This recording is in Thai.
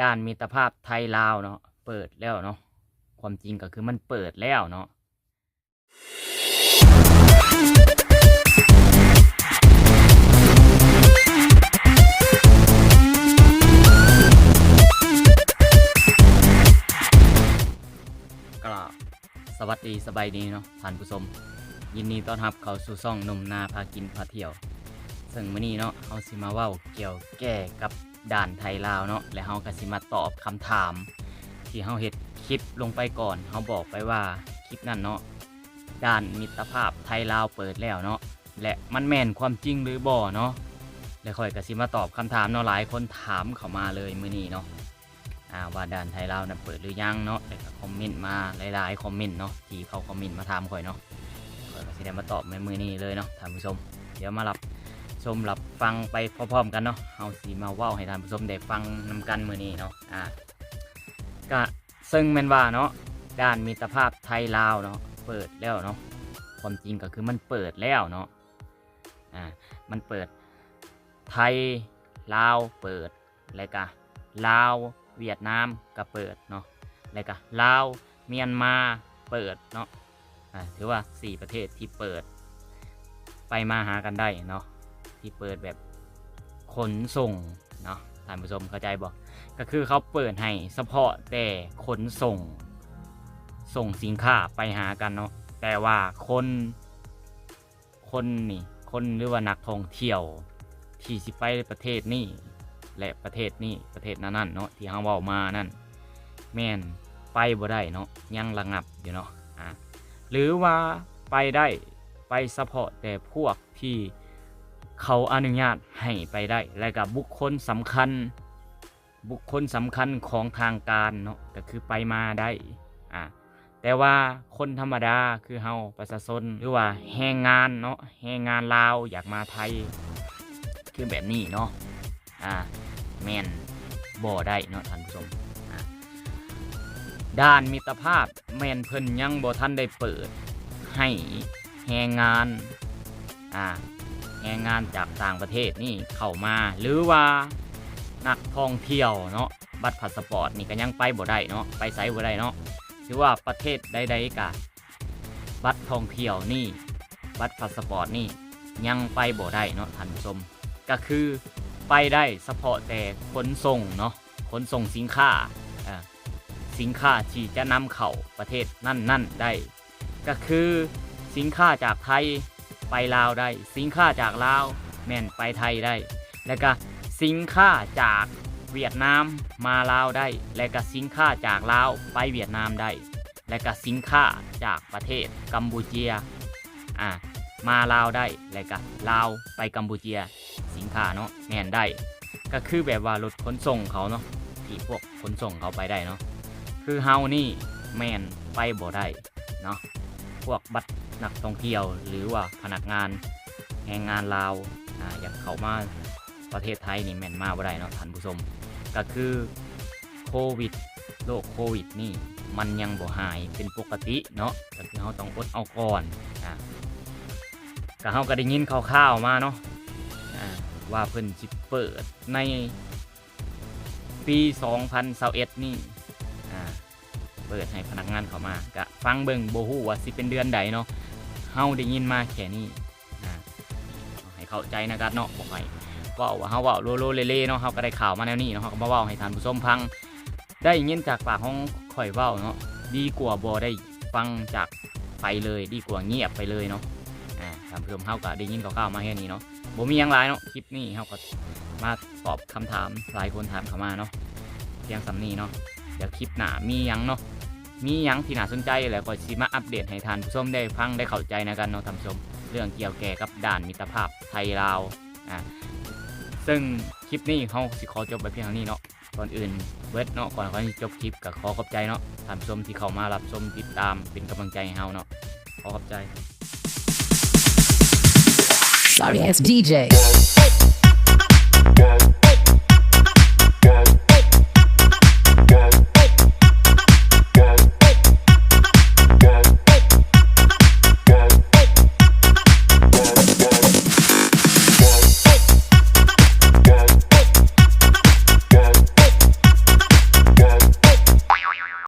ด้านมิตรภาพไทยลาวเนาะเปิดแล้วเนาะความจริงก็คือมันเปิดแล้วเนาะก็สวัสดีสบายดีเนาะท่านผู้ชมยินดีต้อนรับเข้าสู่ช่องหนุ่มนาพากินพาเที่ยว ซึ่งมื้อนี้เนาะเฮาสิมาเว้าเกี่ยวแก่กับ ด่านไทยลาวเนาะและเฮาก็สิมาตอบคำถาม ที่เฮาเฮ็ดคลิปลงไปก่อนเฮาบอกไปว่าคลิปนั้นเนาะด่านมิตรภาพไทยลาวเปิดแล้วเนาะและมันแม่นความจริงหรือบ่เนาะและค่อยก็สิมาตอบคำถามเนาะหลายคนถามเข้ามาเลยมื้อนี้เนาะอ่าว่าด่านไทยลาวนะเปิดหรือยังเนาะแล้วก็คอมเมนต์มาหลายๆคอมเมนต์เนาะที่เขาคอมเมนต์มาถามข่อยเนาะข่อยก็สิได้มาตอบในมือนี้เลยเนาะท่านผู้ชม เดี๋ยวมารับ ชมรับฟังไปพร้อมๆกันเนาะเฮาสิมาว้าให้ท่านผู้ชมได้ฟังนำกันมือนี้เนาะอ่าก็ซึ่งแม่นว่าเนาะด้านมิตรภาพไทยลาวเนาะเปิดแล้วเนาะความจริงก็คือมันเปิดแล้วเนาะอ่ามันเปิดไทยลาวเปิดแล้วก็ลาวเวียดนามก็เปิดเนาะแล้วก็ลาวเมียนมาเปิดเนาะอ่าถือว่า 4 ประเทศที่เปิดไปมาหากันได้เนาะ ที่เปิดแบบขนส่งเนาะท่านผู้ชมเข้าใจบ่ก็คือเขาเปิดให้เฉพาะแต่ขนส่ง ส่งสินค้าไปหากันเนาะแต่ว่าคนคนนี่คนหรือว่านักท่องเที่ยวที่สิไปประเทศนี่และประเทศนี้ประเทศนั้นๆเนาะที่เฮาเว้ามานั่นแม่นไปบ่ได้เนาะยังระงับอยู่เนาะอะหรือว่าไปได้ไปเฉพาะแต่พวกที่ เขาอนุญาตให้ไปได้ และกับบุคคลสำคัญ บุคคลสำคัญของทางการเนาะก็คือไปมาได้อะแต่ว่าคนธรรมดาคือเฮาประชาชนหรือว่าแรงงานเนาะแรงงานลาวอยากมาไทย คือแบบนี้เนาะอ่าแมนบ่ได้เนาะท่านผู้ชมด้านมิตรภาพแมนเพิ่นยังบ่ทันได้เปิด ให้แรงงานอ่า แรงงานจากต่างประเทศนี่เข้ามาหรือว่านักท่องเที่ยวเนาะบัตรพาสปอร์ตนี่ก็ยังไปบ่ได้เนาะไปไสบ่ได้เนาะหรือว่าประเทศใดๆกะบัตรท่องเที่ยวนี่บัตรพาสปอร์ตนี่ยังไปบ่ได้เนาะท่านผู้ชมก็คือไปได้เฉพาะแต่ขนส่งเนาะขนส่งสินค้าอ่าสินค้าที่จะนำเข้าประเทศนั่นๆได้ ก็คือสินค้าจากไทย ไปลาวได้ สินค้าจากลาวแม่นไปไทยได้ แล้วก็สินค้าจากเวียดนามมาลาวได้ และก็สินค้าจากลาวไปเวียดนามได้ และก็สินค้าจากประเทศกัมพูเชียอ่ามาลาวได้และก็ลาวไปกัมพูเชีย สินค้าเนาะแม่นได้ ก็คือแบบว่ารถขนส่งเขาเนาะที่พวกขนส่งเขาไปได้เนาะคือเฮานี่แม่นไปบ่ได้เนาะพวกบัตร นักท่องเที่ยว หรือว่าพนักงานแรงงานลาวอ่าอยากเขามาประเทศไทยนี่แม่นมาบ่ได้เนาะท่านผู้ชมก็คือโควิดโรคโควิดนี่มันยังบ่หายเป็นปกติเนาะก็คือเฮาต้องอดเอาก่อนอ่าก็เฮาก็ได้ยินคร่าวๆมาเนาะอ่าว่าเพิ่นสิเปิดในปี 2021นี่อ่าเปิดให้พนักงานเข้ามากะฟังเบิ่งบ่ฮู้ว่าสิเป็นเดือนใดเนาะ เฮาได้ยินมาแค่นี้อ่าให้เข้าใจนะครับเนาะบ่ให้เว้าว่าเฮาเว้าโลๆเล่เนาะเฮาก็ได้ข่าวมาแนวนี้เนาะเฮาก็มาเว้าให้ท่านผู้ชมฟัง ได้ยินจากปากของข่อยเว้าเนาะดีกว่าบ่ได้ฟังจากไปเลยดีกว่าเงียบไปเลยเนาะอ่าท่านผู้ชมเฮาก็ได้ยินข่าวๆมาแค่นี้เนาะบ่มียังหลายเนาะคลิปนี้เขาก็มาตอบคำถามหลายคนถามเข้ามาเนาะเพียงสำนี้เนาะเดี๋ยวคลิปหน้ามียังเนาะ มีหยังที่น่าสนใจแล้วก็สิมาอัปเดตให้ทานผู้ชมได้ฟังได้เข้าใจนะกันเนาะท่านผู้ชม เรื่องเกี่ยวแก่กับด่านมิตรภาพไทยลาวอ่าซึ่งคลิปนี้เขาสิขอจบไปเพียงเท่านี้เนาะก่อนอื่นเบิร์ดเนาะก่อนก่อนจบคลิปก็ขอขอบใจเนาะท่านผู้ชมที่เข้ามารับชมติดตามเป็นกำลังใจให้เฮาเนาะขอขอบใจ Sorry ass DJ. Wow.